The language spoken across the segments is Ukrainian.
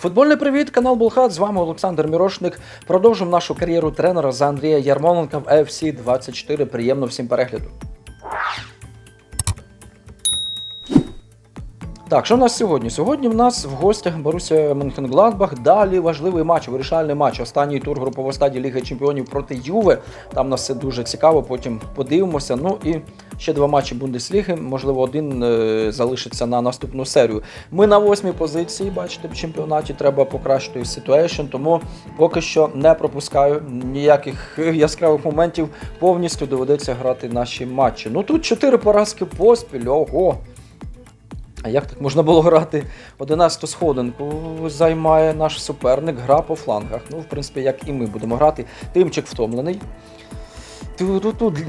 Футбольний привіт, канал Булхат. З вами Олександр Мірошник. Продовжимо нашу кар'єру тренера за Андрія Ярмоленка в FC 24. Приємно всім перегляду. Так, що у нас сьогодні? Сьогодні в нас в гостях Боруся Менхенгладбах. Далі важливий матч, вирішальний матч. Останній тур групової стадії Ліги Чемпіонів проти Юве. Там нас все дуже цікаво, потім подивимося. Ну і ще два матчі Бундесліги. Можливо, один е, залишиться на наступну серію. Ми на восьмій позиції, бачите, в чемпіонаті треба покращити ситуейшн, тому поки що не пропускаю ніяких яскравих моментів. Повністю доведеться грати наші матчі. Ну тут чотири поразки поспіль. Ого! А як так можна було грати? 11-ту сходинку займає наш суперник, гра по флангах. Ну, в принципі, як і ми будемо грати. Тимчик втомлений.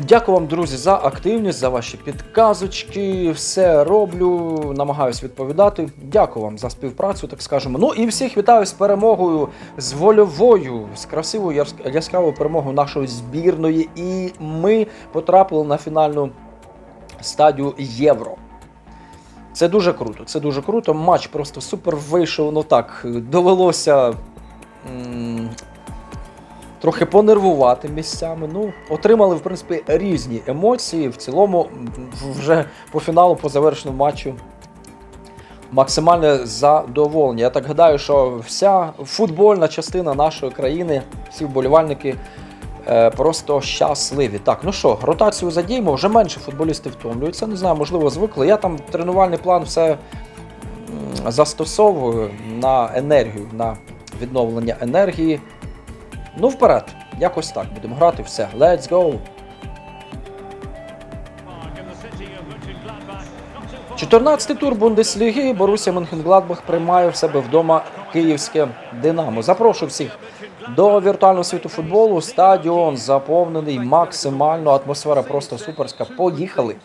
Дякую вам, друзі, за активність, за ваші підказочки. Все роблю, намагаюсь відповідати. Дякую вам за співпрацю, так скажемо. Ну і всіх вітаю з перемогою, з вольовою, з красивою яскравою перемогою нашої збірної. І ми потрапили на фінальну стадію Євро. Це дуже круто. Це дуже круто. Матч просто супер вийшов. Ну так, довелося м- трохи понервувати місцями. Ну, отримали, в принципі, різні емоції. В цілому, вже по фіналу, по завершеному матчу. Максимальне задоволення. Я так гадаю, що вся футбольна частина нашої країни, всі вболівальники просто щасливі. Так, ну що, ротацію задіємо, вже менше футболістів втомлюються. Не знаю, можливо, звикли. Я там тренувальний план все застосовую на енергію, на відновлення енергії. Ну, вперед, якось так будемо грати. Все, let's go! 14-й тур Бундесліги Боруся Менхенгладбах приймає в себе вдома київське Динамо. Запрошую всіх до віртуального світу футболу. Стадіон заповнений максимально. Атмосфера просто суперська. Поїхали.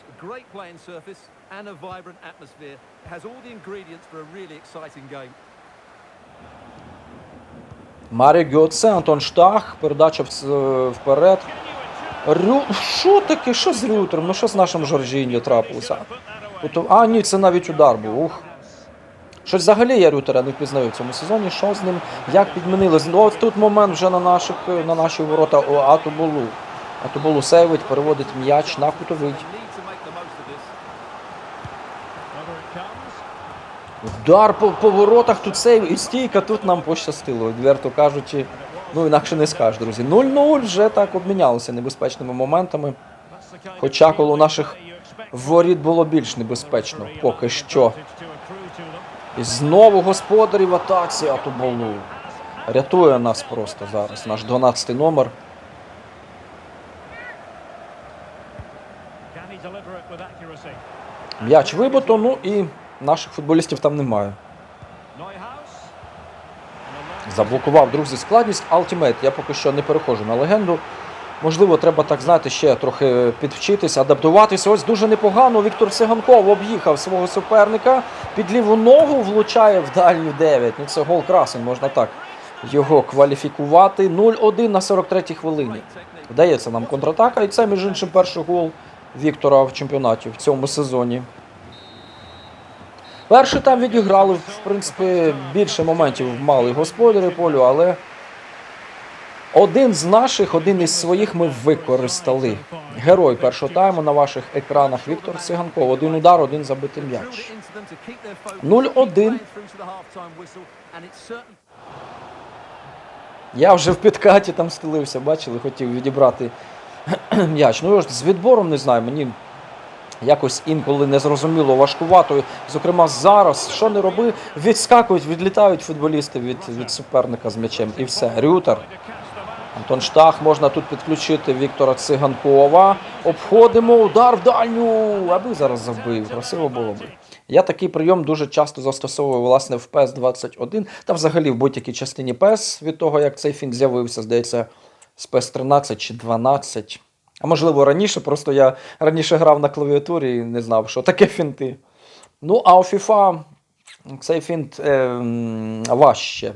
Марі Гьоце, Антон Штах, передача вперед. Рю... Що таке? Що з Рютером? Ну що з нашим Жоржіньо трапилося? Ото- А, ні, це навіть удар був. Ух. Щось взагалі я Рютера не впізнаю в цьому сезоні. Що з ним? Як підмінилось? Ну, от тут момент вже на наших на наші ворота О, Атуболу. Атуболу сейвить, переводить м'яч на кутовий. Удар по, по воротах, тут сейв і стійка, тут нам пощастило, відверто кажучи. Ну, інакше не скажеш, друзі. 0-0 вже так обмінялося небезпечними моментами. Хоча коло наших воріт було більш небезпечно поки що. І знову господарі в атаці Атуболу. Рятує нас просто зараз. Наш 12-й номер. М'яч вибито, ну і наших футболістів там немає. Заблокував, друзі, складність. Ultimate. Я поки що не переходжу на легенду. Можливо, треба так знаєте, ще трохи підвчитися, адаптуватися. Ось дуже непогано. Віктор Сиганков об'їхав свого суперника. Під ліву ногу влучає в дальню 9. Ну це гол красень, можна так його кваліфікувати. 0-1 на 43-й хвилині. Вдається нам контратака, і це, між іншим, перший гол Віктора в чемпіонаті в цьому сезоні. Перший там відіграли, в принципі, більше моментів мали господарі полю, але один з наших, один із своїх ми використали. Герой першого тайму на ваших екранах Віктор Сиганков. Один удар, один забитий м'яч. it into them to keep their focus. 0-1. Keep playing through to the half-time whistle, and it's certainly Я вже в підкаті там стелився, бачили, хотів відібрати м'яч. Ну, з відбором не знаю, мені якось інколи незрозуміло важкувато. Зокрема, зараз, що не роби, відскакують, відлітають футболісти від, від суперника з м'ячем. І все. Рютер. Антон Штах можна тут підключити Віктора Циганкова. Обходимо удар в дальню. Аби зараз забив. Красиво було би. Я такий прийом дуже часто застосовую власне в PES 21 та взагалі в будь-якій частині PES від того, як цей фінт з'явився, здається, з PES 13 чи 12. А можливо раніше, просто я раніше грав на клавіатурі і не знав, що таке фінти. Ну, а у FIFA цей фінт е, важче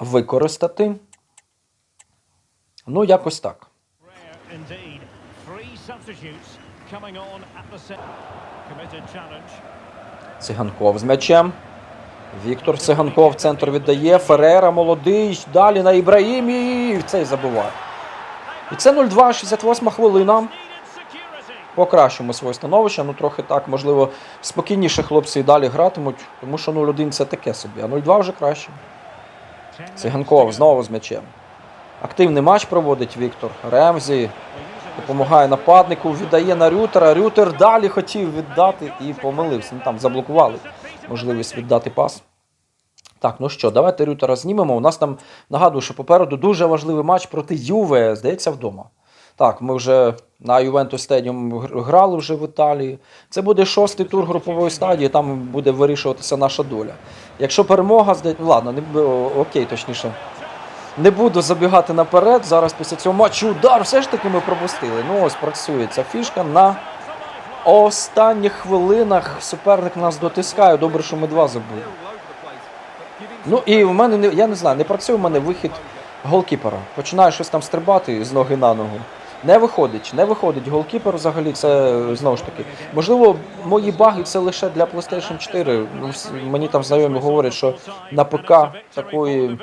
використати. Ну, якось так. Циганков з м'ячем. Віктор Циганков центр віддає. Ферера молодий. Далі на Ібраїмів. Цей забиває. І це 0-2, 68 хвилина. Покращимо своє становище. Ну трохи так, можливо, спокійніше хлопці і далі гратимуть, тому що 0-1 це таке собі, а 0-2 вже краще. Циганков знову з м'ячем. Активний матч проводить Віктор. Ремзі допомагає нападнику, віддає на Рютера. Рютер далі хотів віддати і помилився. Ну там заблокували можливість віддати пас. Так, ну що, давайте Рютера знімемо. У нас там нагадую, що попереду дуже важливий матч проти Юве, здається, вдома. Так, ми вже на Ювентус Стедіум грали вже в Італії. Це буде шостий тур групової стадії, там буде вирішуватися наша доля. Якщо перемога, здається, ладно, не окей, точніше. Не буду забігати наперед. Зараз після цього матчу удар все ж таки ми пропустили. Ну ось працює ця фішка на останніх хвилинах. Суперник нас дотискає. Добре, що ми два giving Ну і в мене не я не знаю, не працює в мене вихід голкіпера. Починає щось там стрибати з ноги на ногу. Не виходить, не виходить голкіпер взагалі. Це знову ж таки. Можливо, мої баги це лише для PlayStation 4. Ну, мені там знайомі говорять, що на ПК такої,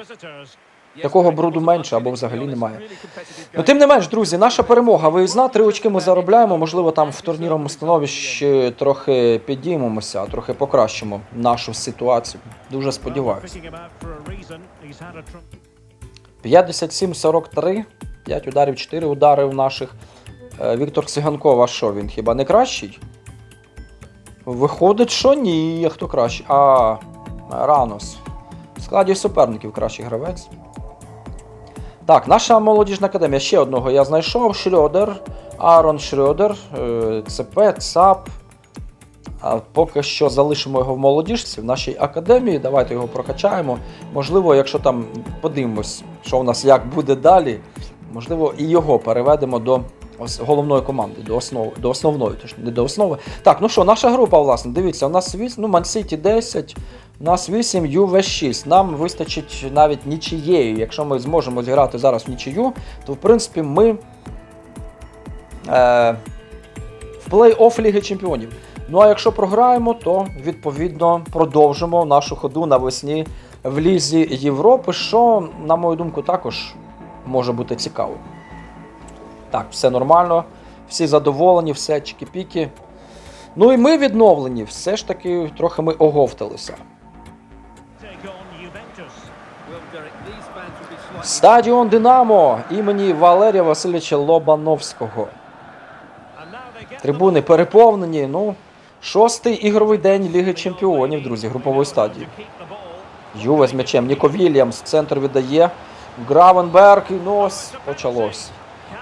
такого бруду менше або взагалі немає. Ну, тим не менш, друзі, наша перемога. Виїзна, три очки ми заробляємо. Можливо, там в турнірному становищі трохи підіймемося, трохи покращимо нашу ситуацію. Дуже сподіваюся. 57-43, 5 ударів, 4 удари у наших. Е, Віктор Циганков, а що він хіба не кращий? Виходить, що ні. Хто кращий? А, Ранос. В складі суперників кращий гравець. Так, наша молодіжна академія. Ще одного я знайшов. Шрёдер, Аарон Шрёдер, е, ЦП, ЦАП. А поки що залишимо його в молодіжці в нашій академії. Давайте його прокачаємо. Можливо, якщо там подивимось, що у нас як буде далі, можливо, і його переведемо до головної команди, до основи, до основної, тож не до основи. Так, ну що, наша група, власне, дивіться, у нас 8, ну, Мансіті 10, у нас 8, Юве 6. Нам вистачить навіть нічиєю. Якщо ми зможемо зіграти зараз в нічию, то в принципі ми. Е, в плей-офф Ліги Чемпіонів. Ну а якщо програємо, то відповідно продовжимо нашу ходу навесні в Лізі Європи, що, на мою думку, також може бути цікаво. Так, все нормально, всі задоволені, все чікі-піки. Ну і ми відновлені, все ж таки трохи ми оговталися. Стадіон Динамо імені Валерія Васильовича Лобановського. Трибуни переповнені. Ну, шостий ігровий день Ліги Чемпіонів, друзі, групової стадії. Юве з м'ячем. Ніко Вільямс. Центр віддає. Гравенберг. І ну ось почалось.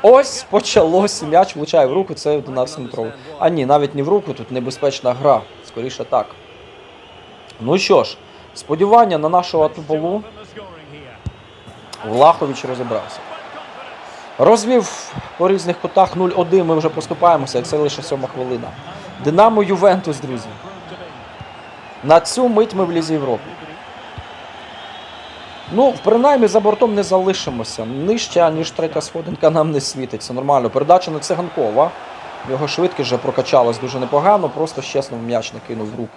Ось почалось. М'яч влучає в руку. Це 11 метровий. А ні, навіть не в руку. Тут небезпечна гра. Скоріше так. Ну що ж, сподівання на нашу атуболу. Влахович розібрався. Розвів по різних кутах 0-1. Ми вже поступаємося, як це лише сьома хвилина. Динамо Ювентус, друзі. На цю мить ми в Лізі Європи. Ну, принаймні за бортом не залишимося. Нижче, ніж третя сходинка нам не світить. Це нормально. Передача на циганкова. Його швидкість вже прокачалась дуже непогано, просто чесно м'яч не кинув в руки.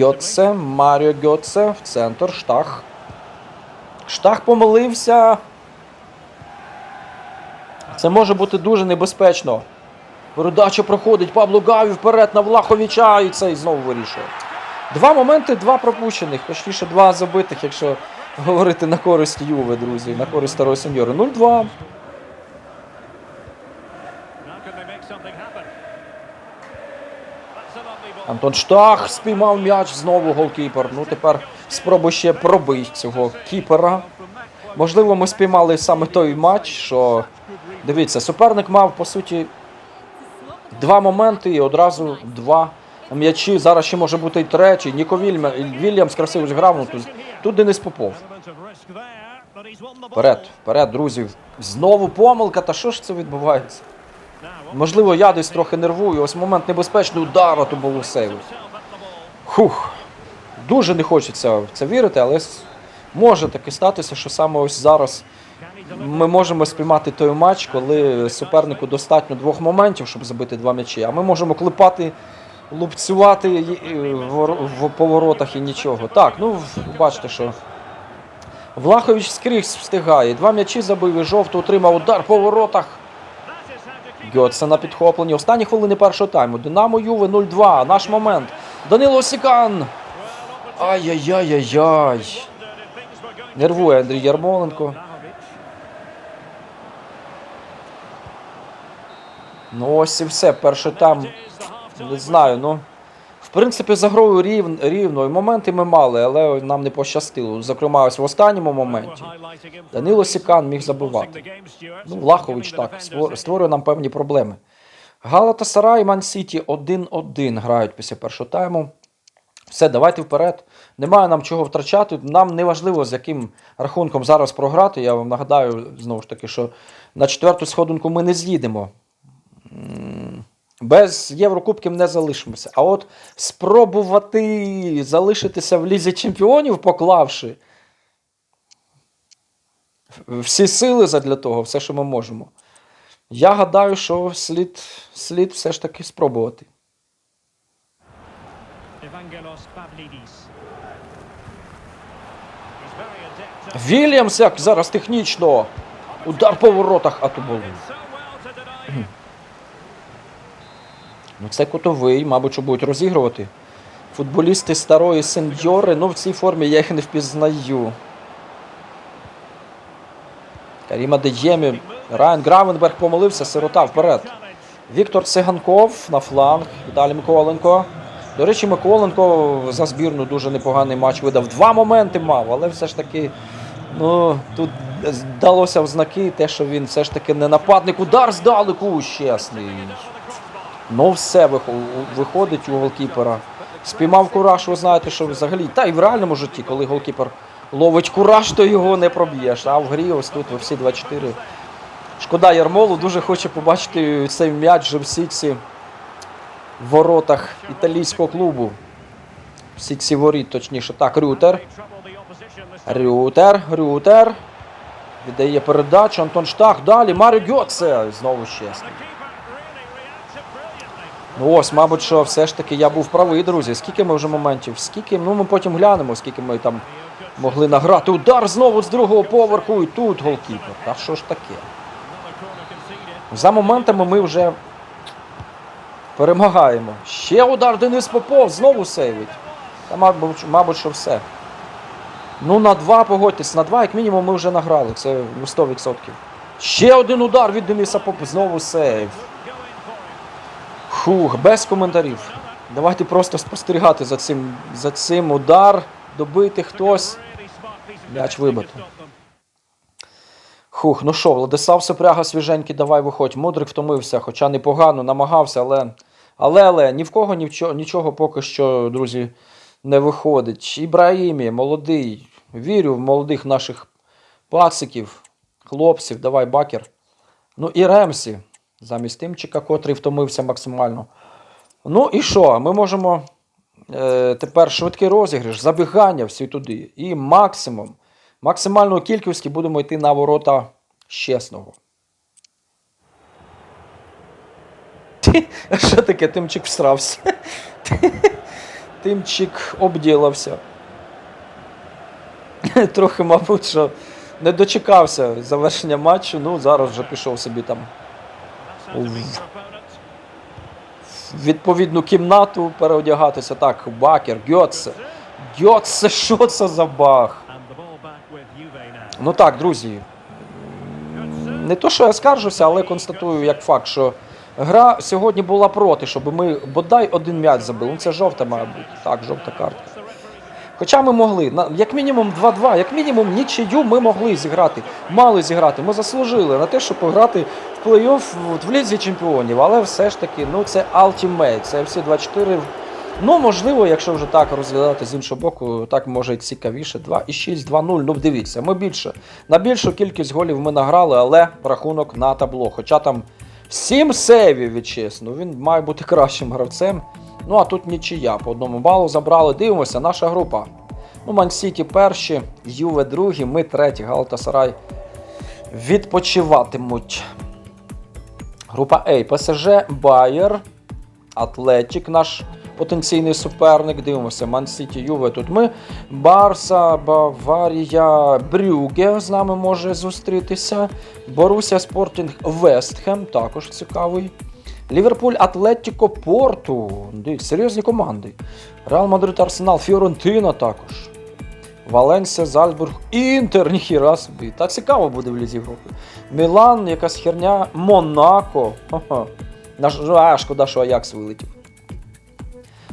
Гьоце, Маріо Гьоце в центр, штах. Штах помилився. Це може бути дуже небезпечно. Передача проходить, Пабло Гаві вперед на Влаховича і цей знову вирішує. Два моменти, два пропущених, точніше, два забитих, якщо говорити на користь Юви, друзі, на користь старої сеньори. 0-2. Антон Штах спіймав м'яч, знову голкіпер. Ну тепер спробуй ще пробити цього кіпера. Можливо, ми спіймали саме той матч, що дивіться, суперник мав по суті два моменти і одразу два м'ячі. Зараз ще може бути і третій. Ніко Вільям, Вільямс красиво зіграв. Ну, тут, тут Денис Попов. Вперед, вперед, друзі. Знову помилка. Та що ж це відбувається? Можливо, я десь трохи нервую. Ось момент небезпечний удар, а то було сейву. Хух. Дуже не хочеться в це вірити, але може таки статися, що саме ось зараз ми можемо спіймати той матч, коли супернику достатньо двох моментів, щоб забити два м'ячі. А ми можемо клепати лупцювати в, поворотах і нічого. Так, ну бачите, що Влахович скрізь встигає. Два м'ячі забив і жовто отримав удар по воротах. Гьотце на підхопленні. Останні хвилини першого тайму. Динамо Юве 0-2. Наш момент. Данило Сікан. Ай-яй-яй-яй-яй. Нервує Андрій Ярмоленко. Ну ось і все. The half-time Не знаю, ну. В принципі, за грою рів, рівно. І моменти ми мали, але нам не пощастило. Зокрема, ось в останньому моменті. Данило Сікан міг забивати. Ну, Влахович так, створює нам певні проблеми. Галата Сарай і Ман Сіті 1-1 грають після першого тайму. Все, давайте вперед. Немає нам чого втрачати. Нам не важливо, з яким рахунком зараз програти. Я вам нагадаю знову ж таки, що на четверту сходинку ми не з'їдемо. Без Єврокубків не залишимося. А от спробувати залишитися в лізі чемпіонів, поклавши всі сили задля того, все, що ми можемо. Я гадаю, що слід, слід все ж таки спробувати. Вільямс, як зараз технічно. Удар по воротах, а. Ну, це котовий, мабуть, що будуть розігрувати. Футболісти старої сеньори, ну в цій формі я їх не впізнаю. Каріма Деємі, Райан Гравенберг помилився, сирота вперед. Віктор Циганков на фланг. Далі Миколенко. До речі, Миколенко за збірну дуже непоганий матч видав. Два моменти мав, але все ж таки, ну, тут здалося в знаки те, що він все ж таки не нападник. Удар здалеку, чесний. Ну, все виходить у голкіпера. Спіймав кураж, ви знаєте, що взагалі. Та й в реальному житті, коли голкіпер ловить кураж, то його не проб'єш. А в грі ось тут всі 24. Шкода Ярмолу, дуже хоче побачити цей м'яч в сітці в воротах італійського клубу. В сітці воріт, точніше. Так, Рютер. Рютер, Рютер. Віддає передачу. Антон Штах. Далі. Маріо Гьоце. Знову чесно. Ну ось, мабуть, що все ж таки я був правий, друзі. Скільки ми вже моментів? Скільки? Ну ми потім глянемо, скільки ми там могли награти. Удар знову з другого поверху і тут голкіпер. Та що ж таке? За моментами ми вже перемагаємо. Ще удар Денис Попов, знову сейвить. Та, мабуть, мабуть, що все. Ну, на два, погодьтесь, на два, як мінімум, ми вже награли. Це ну, 100%. Ще один удар від Дениса Попова, знову сейв. Хух, без коментарів. Давайте просто спостерігати за цим, за цим удар, добити хтось. М'яч them. Хух, ну що, Владислав Сопряга свіженький, давай виходь. Мудрик втомився, хоча непогано намагався, але. Але, але ні в кого нічого, нічого поки що, друзі, не виходить. Ібраїмі, молодий. Вірю в молодих наших пациків, хлопців, давай бакер. Ну і Ремсі, замість Тимчика, котрий втомився максимально. Ну і що? Ми можемо е, тепер швидкий розіграш, забігання всі туди. І максимум, максимальною кількістю будемо йти на ворота щесного. Що таке? Тимчик всрався. Тимчик обділився. Трохи, мабуть, що не дочекався завершення матчу. Ну, зараз вже пішов собі там в відповідну кімнату переодягатися. Так, Бакер, Гьоце. Гьоце, що це за now. Ну так, друзі. Не то, що я скаржуся, але констатую як факт, що гра сьогодні була проти, щоб ми бодай один м'яч забили. Ну це жовта, має бути. Так, жовта картка. Хоча ми могли, як мінімум 2-2, як мінімум нічию ми могли зіграти, мали зіграти. Ми заслужили на те, щоб пограти в плей-офф в- лізі чемпіонів. Але все ж таки, ну це Ultimate, це всі 24. Ну, можливо, якщо вже так розглядати з іншого боку, так може і цікавіше. 2,6, 2-0. Ну, дивіться, ми більше. На більшу кількість голів ми награли, але рахунок на табло. Хоча там 7 сейвів чесно, він має бути кращим гравцем. Ну а тут нічия. По одному балу забрали. Дивимося, наша група. Ну, Ман-Сіті перші, Юве другі, ми треті, Галатасарай відпочиватимуть. Група А. ПСЖ, Байер, Атлетік наш потенційний суперник. Дивимося, Ман-Сіті, Юве. Тут ми. Барса, Баварія, Брюге з нами може зустрітися. Боруся Спортінг Вестхем, також цікавий. Ліверпуль, Атлетіко, Порту. Дивіться, серйозні команди. Реал Мадрид, Арсенал, Фіорентина також. Валенсія, Зальцбург, Інтер, ніхіра собі. Так цікаво буде в Лізі Європи. Мілан, якась херня, Монако. Ха-ха. Наш, а, шкода, що Аякс вилетів.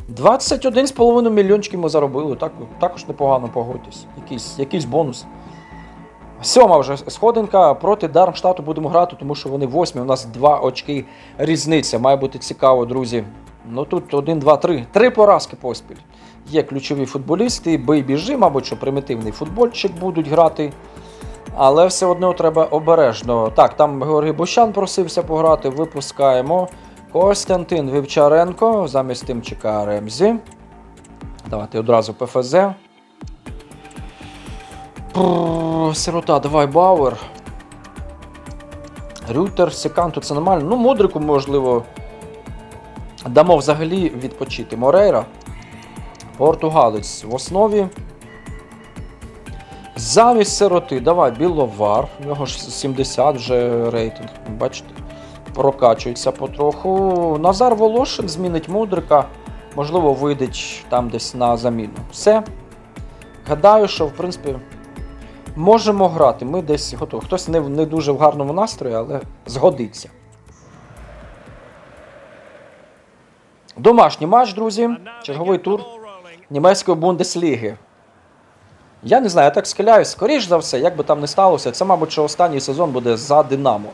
21,5 мільйончиків ми заробили. Так, також непогано погодьтесь. Якийсь, якийсь бонус. Сьома вже сходинка проти Дармштату будемо грати, тому що вони восьмі. У нас два очки різниця. Має бути цікаво, друзі. Ну тут один, два, три. Три поразки поспіль. Є ключові футболісти, бий біжи, мабуть, що примітивний футбольчик будуть грати. Але все одно треба обережно. Так, там Георгій Бущан просився пограти. Випускаємо. Костянтин Вівчаренко замість Тимчика Ремзі. Давайте одразу ПФЗ. Сирота, давай Бауер. Рютер, Секан, тут це нормально. Ну, Мудрику, можливо, дамо взагалі відпочити. Морейра. Португалець в основі. Замість сироти, давай, Біловар. У нього ж 70 вже рейтинг. Бачите, прокачується потроху. Назар Волошин змінить Мудрика. Можливо, вийде там десь на заміну. Все. Гадаю, що в принципі можемо грати. Ми десь готові. Хтось не, не дуже в гарному настрої, але згодиться. Домашній матч, друзі. Черговий тур німецької Бундесліги. Я не знаю, я так схиляюсь. Скоріш за все, як би там не сталося, це, мабуть, що останній сезон буде за Динамо.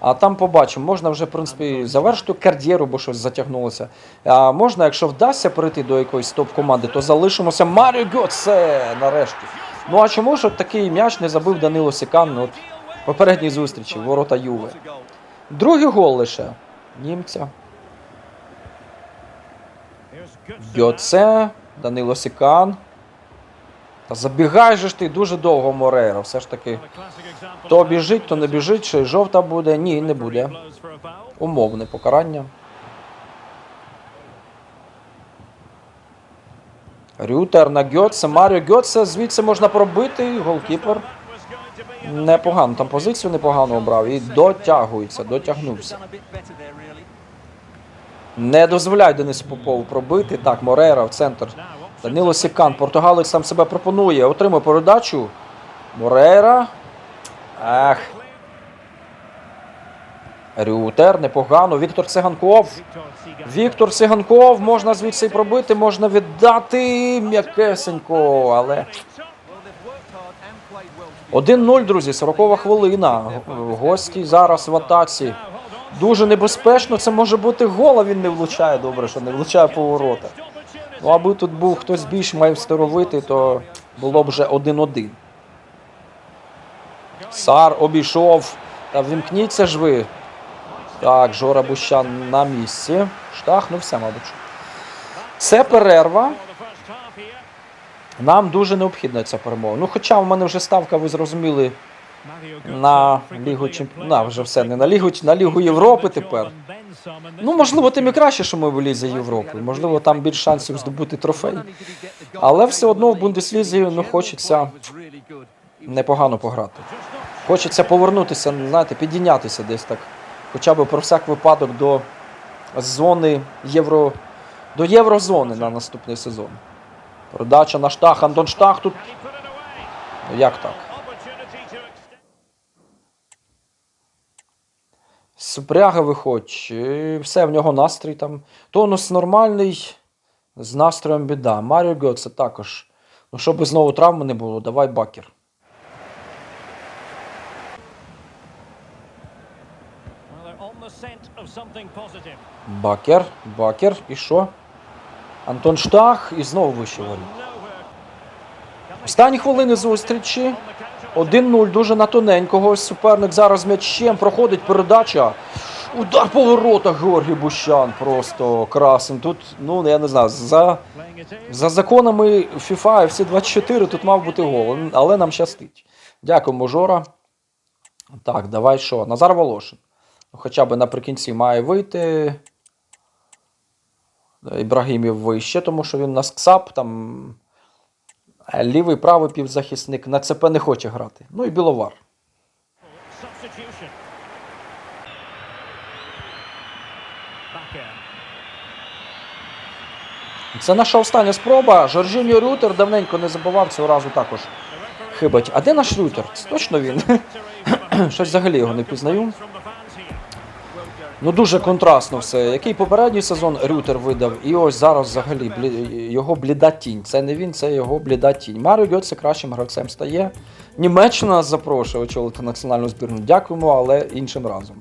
А там побачимо, можна вже, в принципі, завершити кар'єру, бо щось затягнулося. А можна, якщо вдасться перейти до якоїсь топ-команди, то залишимося Маріо Гьоце нарешті. Ну а чому ж от такий м'яч не забив Данило Сікан от, попередній зустрічі, в ворота Юве? Другий гол лише. Німця. Гьоце, Данило Сікан. Та забігай же ж ти дуже довго Морейра. Все ж таки. То біжить, то не біжить, чи жовта буде. Ні, не буде. Умовне покарання. Рютер на Гьоце. Маріо Гьоце. Звідси можна пробити. Голкіпер. Непогано. Там позицію непогано обрав. І дотягується, дотягнувся. Не дозволяй Денису Попову пробити. Так, Морейра в центр. Данило Сікан, португалець сам себе пропонує. Отримує передачу. Морейра. Ах. Рютер, непогано. Віктор Циганков. Віктор Циганков, можна звідси пробити, можна віддати м'якесенько, але. Well, they've worked hard and played well to be 1-0, друзі, 40 хвилина. Гості зараз в атаці. Дуже небезпечно, це може бути гол, а він не влучає. Добре, що не влучає по воротах. Ну, аби тут був хтось більш майстеровитий, то було б вже 1-1. Сар обійшов. Та вімкніться ж ви. Так, Жора Бущан на місці. Штахнувся, мабуть. Це перерва. Нам дуже необхідна ця перемога. Ну, хоча в мене вже ставка, ви зрозуміли, на Лігу Чемпіонів. На, вже все, не на Лігу, на Лігу Європи тепер. Ну, можливо, тим і краще, що ми в Лізі Європи. Можливо, там більш шансів здобути трофей. Але все одно в Бундеслізі, ну, хочеться Непогано пограти. Хочеться повернутися, знаєте, підійнятися десь так. Хоча б про всяк випадок до зони євро. До єврозони на наступний сезон. Передача на штах, Антон Штах тут. Ну як так? Супряга виходь. Все, в нього настрій там. Тонус нормальний, з настроєм біда. Маріо Гьоце також. Ну, щоб знову травми не було, давай бакер. Бакер, бакер, і що? Антон Штах і знову вище воріт. Останні хвилини зустрічі. On the counter. 1-0 дуже на тоненького. Ось Суперник зараз м'ячем проходить передача. Удар по воротах Георгій Бущан. Просто красен. Тут, ну я не знаю, за, за законами FIFA FC 24 тут мав бути гол, але нам щастить. Дякуємо, Жора. Так, давай що? Назар Волошин. Хоча б наприкінці має вийти. Ібрагімів вище, тому що він у нас КСАП, там е, лівий правий півзахисник на ЦП не хоче грати. Ну і Біловар. Це наша остання спроба. Жоржіньо Рютер давненько не забував цього разу також. Хибать. А де наш Рютер? Точно він? Щось взагалі його не пізнаю. Ну дуже контрастно все. Який попередній сезон Рютер видав, і ось зараз взагалі блі... його бліда тінь. Це не він, це його бліда тінь. Маріо Гьоце кращим гравцем стає. Німеччина запрошує очолити національну збірну. Дякуємо, але іншим разом.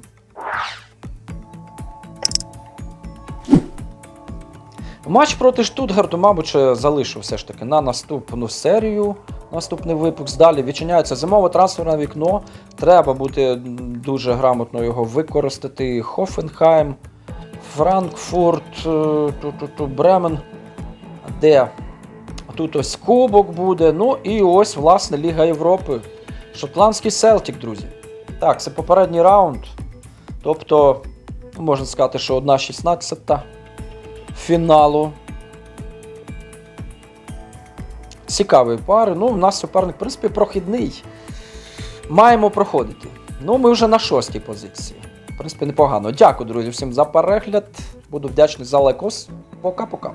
Матч проти Штутгарту, мабуть, залишу все ж таки на наступну серію. Наступний випуск. Далі відчиняється зимове трансферне вікно. Треба бути дуже грамотно його використати. Хофенхайм, Франкфурт, е, Бремен. Де? Тут ось Кубок буде. Ну і ось, власне, Ліга Європи. Шотландський Селтік, друзі. Так, це попередній раунд. Тобто, можна сказати, що одна 16 фіналу. Цікаві пари. Ну, в нас суперник, в принципі, прохідний. Маємо проходити. Ну, ми вже на шостій позиції. В принципі, непогано. Дякую, друзі, всім за перегляд. Буду вдячний за лайкос. Пока-пока.